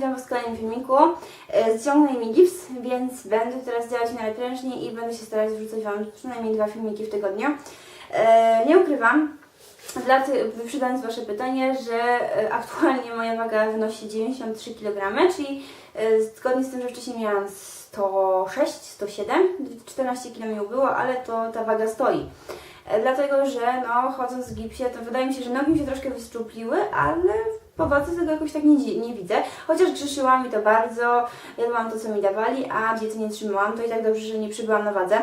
witam Was w kolejnym filmiku. E, Ściągnę mi gips, więc będę teraz działać najprężniej i będę się starać wrzucać Wam przynajmniej dwa filmiki w tygodniu. E, Nie ukrywam, dla ty, wyprzedzając Wasze pytanie, że e, aktualnie moja waga wynosi 93 kg, czyli zgodnie z tym, że wcześniej miałam 106, 107, 14 kg mi ubyło, ale to ta waga stoi. Dlatego, że no, chodząc w gipsie, to wydaje mi się, że nogi mi się troszkę wyszczupliły, ale po tego jakoś tak nie, nie widzę. Chociaż grzeszyłam i to bardzo, jadłam to, co mi dawali, a diety nie trzymałam, to i tak dobrze, że nie przybyłam na wadze.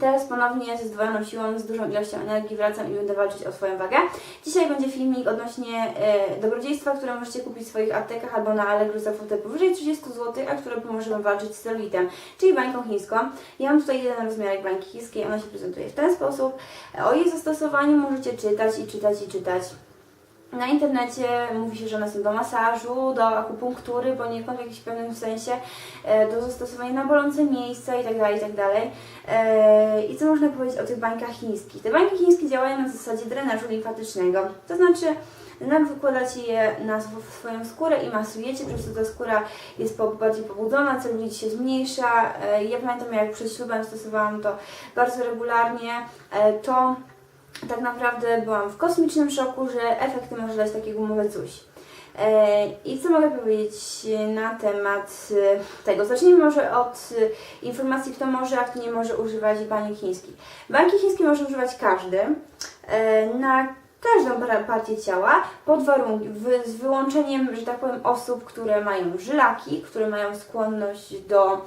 Teraz ponownie ze zdwojoną siłą, z dużą ilością energii wracam i będę walczyć o swoją wagę. Dzisiaj będzie filmik odnośnie e, dobrodziejstwa, które możecie kupić w swoich aptekach albo na Allegro za kwotę powyżej 30 zł, a które pomoże Wam walczyć z celulitem, czyli bańką chińską. Ja mam tutaj jeden rozmiarek bańki chińskiej, ona się prezentuje w ten sposób. O jej zastosowaniu możecie czytać i czytać i czytać. Na internecie mówi się, że one są do masażu, do akupunktury, poniekąd w jakimś pewnym sensie, e, do zastosowania na bolące miejsca itd. itd. E, I co można powiedzieć o tych bańkach chińskich? Te bańki chińskie działają na zasadzie drenażu limfatycznego, to znaczy nam wykładacie je na sw- swoją skórę i masujecie, przez co ta skóra jest bardziej pobudzona, celulit się zmniejsza. E, Ja pamiętam jak przed ślubem stosowałam to bardzo regularnie, to tak naprawdę byłam w kosmicznym szoku, że efekty może dać takie gumowe coś. E, I co mogę powiedzieć na temat e, tego? Zacznijmy może od e, informacji, kto może, a kto nie może używać bańki chińskich. Bańki chińskie może używać każdy na każdą partię ciała, pod warunkiem, z wyłączeniem, że tak powiem, osób, które mają żylaki, które mają skłonność do,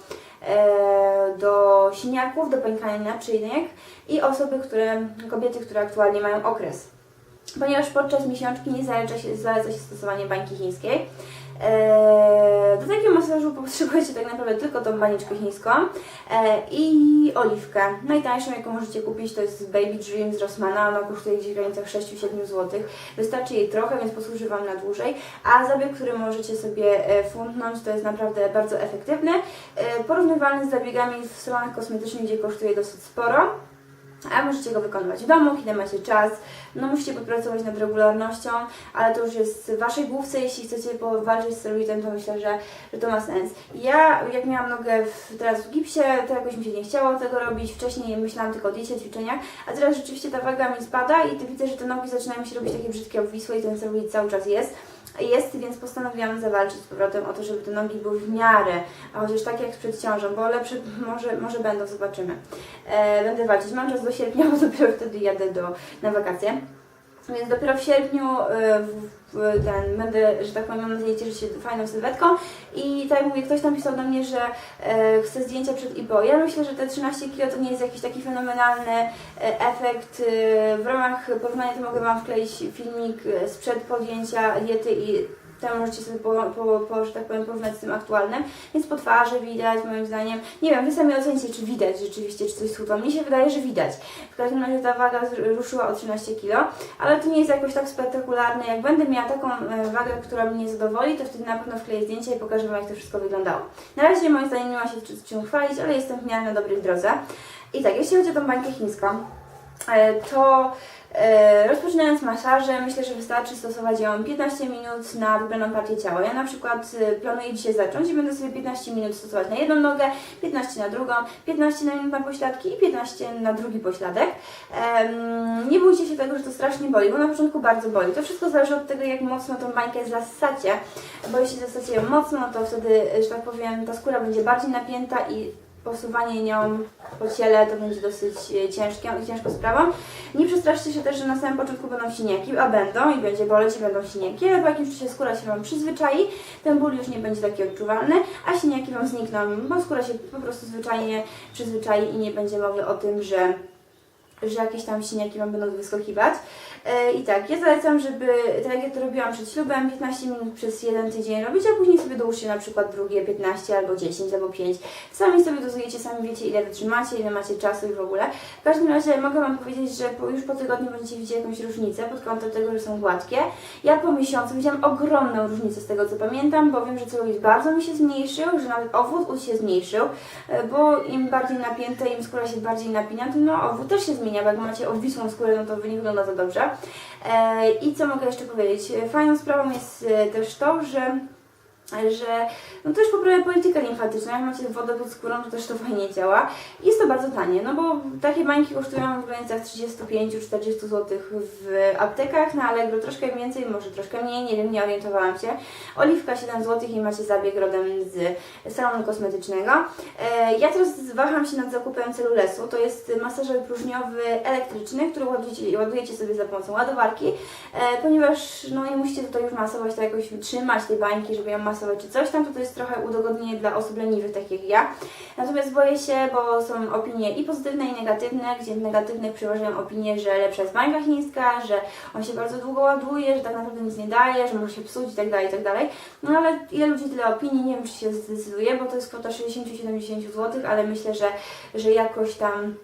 e, do siniaków, do pękania naczynek i osoby, które, kobiety, które aktualnie mają okres ponieważ podczas miesiączki nie zaleca się, zaleca się stosowanie bańki chińskiej. Eee, do takiego masażu potrzebujecie tak naprawdę tylko tą baniczkę chińską eee, i oliwkę. Najtańszą, jaką możecie kupić, to jest Baby Dream z Rossmana. Ona kosztuje gdzieś w granicach 6-7 zł. Wystarczy jej trochę, więc posłuży Wam na dłużej. A zabieg, który możecie sobie e, fundnąć, to jest naprawdę bardzo efektywny. E, porównywalny z zabiegami w salonach kosmetycznych, gdzie kosztuje dosyć sporo. A możecie go wykonywać w domu, kiedy macie czas. No musicie popracować nad regularnością, ale to już jest w Waszej główce. Jeśli chcecie powalczyć z celulitem, to myślę, że, że to ma sens. Ja, jak miałam nogę w, teraz w gipsie, to jakoś mi się nie chciało tego robić. Wcześniej myślałam tylko o diecie, ćwiczeniach, a teraz rzeczywiście ta waga mi spada i widzę, że te nogi zaczynają się robić takie brzydkie, obwisłe i ten celulit cały czas jest jest, więc postanowiłam zawalczyć z powrotem o to, żeby te nogi były w miarę, a chociaż tak jak przed ciążą, bo lepsze może, może będą, zobaczymy. E, będę walczyć. Mam czas do sierpnia, bo dopiero wtedy jadę do, na wakacje. Więc dopiero w sierpniu e, w, ten, będę, że tak powiem, mam nadzieję, cieszyć się fajną sylwetką. I tak jak mówię, ktoś tam pisał do mnie, że e, chce zdjęcia przed IPO. Ja myślę, że te 13 kg to nie jest jakiś taki fenomenalny e, efekt. E, w ramach porównania to mogę Wam wkleić filmik sprzed podjęcia diety i tam możecie sobie po, po, po, że tak powiem, porównać z tym aktualnym. Więc po twarzy widać, moim zdaniem. Nie wiem, Wy sami ocenicie, czy widać rzeczywiście, czy coś schudło. Mnie się wydaje, że widać. W każdym razie ta waga ruszyła o 13 kg, ale to nie jest jakoś tak spektakularne. Jak będę miała taką e, wagę, która mnie zadowoli, to wtedy na pewno wkleję zdjęcie i pokażę Wam, jak to wszystko wyglądało. Na razie moim zdaniem nie ma się czym chwalić, ale jestem w miarę na dobrej drodze. I tak, jeśli chodzi o tą bańkę chińską, to e, rozpoczynając masaże, myślę, że wystarczy stosować ją 15 minut na wybraną partię ciała. Ja na przykład e, planuję dzisiaj zacząć i będę sobie 15 minut stosować na jedną nogę, 15 na drugą, 15 na na pośladki i 15 na drugi pośladek. Nie bójcie się tego, że to strasznie boli, bo na początku bardzo boli. To wszystko zależy od tego, jak mocno tą bańkę zasacie, bo jeśli zasacie ją mocno, to wtedy, że tak powiem, ta skóra będzie bardziej napięta i posuwanie nią po ciele to będzie dosyć e, ciężką i ciężką sprawą. Nie przestraszcie się też, że na samym początku będą siniaki, a będą i będzie boleć i będą siniaki, ale po jakimś czasie skóra się Wam przyzwyczai, ten ból już nie będzie taki odczuwalny, a siniaki Wam znikną, bo skóra się po prostu zwyczajnie przyzwyczai i nie będzie mowy o tym, że że jakieś tam siniaki Wam będą wyskakiwać. E, I tak, ja zalecam, żeby, tak jak ja to robiłam przed ślubem, 15 minut przez jeden tydzień robić, a później sobie dołóżcie na przykład drugie 15 albo 10 albo 5. Sami sobie dozujecie, sami wiecie ile wytrzymacie, ile macie czasu i w ogóle. W każdym razie mogę Wam powiedzieć, że już po tygodniu będziecie widzieć jakąś różnicę pod kątem tego, że są gładkie. Ja po miesiącu widziałam ogromną różnicę z tego co pamiętam, bo wiem, że celulit bardzo mi się zmniejszył, że nawet owód się zmniejszył, e, bo im bardziej napięte, im skóra się bardziej napina, to no owód też się zmienia, bo jak macie obwisłą skórę, no to nie wygląda to dobrze. E, I co mogę jeszcze powiedzieć? Fajną sprawą jest e, też to, że że no też poprawia politykę limfatyczną. Jak macie wodę pod skórą, to też to fajnie działa. Jest to bardzo tanie, no bo takie bańki kosztują w granicach 35-40 zł w aptekach, na Allegro troszkę więcej, może troszkę mniej, nie wiem, nie orientowałam się. Oliwka 7 zł i macie zabieg rodem z salonu kosmetycznego. E, Ja teraz waham się nad zakupem celulesu. To jest masażer próżniowy elektryczny, który ładujecie, ładujecie sobie za pomocą ładowarki, ponieważ no nie musicie tutaj już masować, to jakoś trzymać tej bańki, żeby ją masować czy coś tam, to to jest trochę udogodnienie dla osób leniwych, takich jak ja. Natomiast boję się, bo są opinie i pozytywne i negatywne, gdzie negatywnych przeważają opinie, że lepsza jest bańka chińska, że on się bardzo długo ładuje, że tak naprawdę nic nie daje, że może się psuć i tak dalej, i tak dalej. No ale ile ludzi tyle opinii, nie wiem czy się zdecyduje, bo to jest kwota 60-70 zł, ale myślę, że, że jakoś tam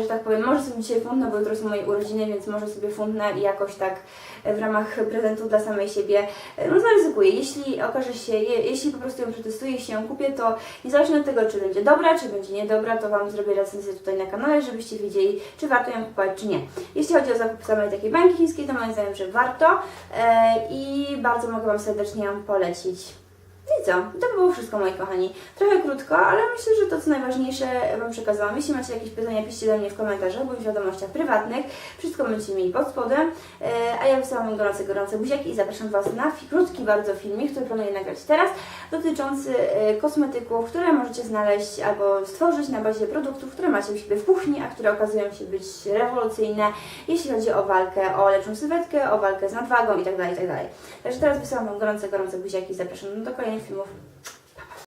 że tak powiem, może sobie dzisiaj fundnę, bo jutro są moje urodziny, więc może sobie fundnę i jakoś tak w ramach prezentu dla samej siebie, no zaryzykuję. Jeśli okaże się, je, jeśli po prostu ją przetestuję, jeśli ją kupię, to niezależnie od tego, czy będzie dobra, czy będzie niedobra, to Wam zrobię recenzję tutaj na kanale, żebyście wiedzieli, czy warto ją kupować, czy nie. Jeśli chodzi o zakup samej takiej bańki chińskiej, to moim zdaniem, że warto e, i bardzo mogę Wam serdecznie ją polecić. I co? To było wszystko, moi kochani. Trochę krótko, ale myślę, że to co najważniejsze Wam przekazałam. Jeśli macie jakieś pytania, piszcie do mnie w komentarzach bądź w wiadomościach prywatnych. Wszystko będziecie mieli pod spodem. E, a ja wysyłam Wam gorące, gorące buziaki i zapraszam Was na krótki bardzo filmik, który planuję nagrać teraz, dotyczący e, kosmetyków, które możecie znaleźć albo stworzyć na bazie produktów, które macie u siebie w kuchni, a które okazują się być rewolucyjne, jeśli chodzi o walkę o lepszą sylwetkę, o walkę z nadwagą itd. itd. Także teraz wysyłam Wam gorące, gorące buziaki i zapraszam do kolejnych 说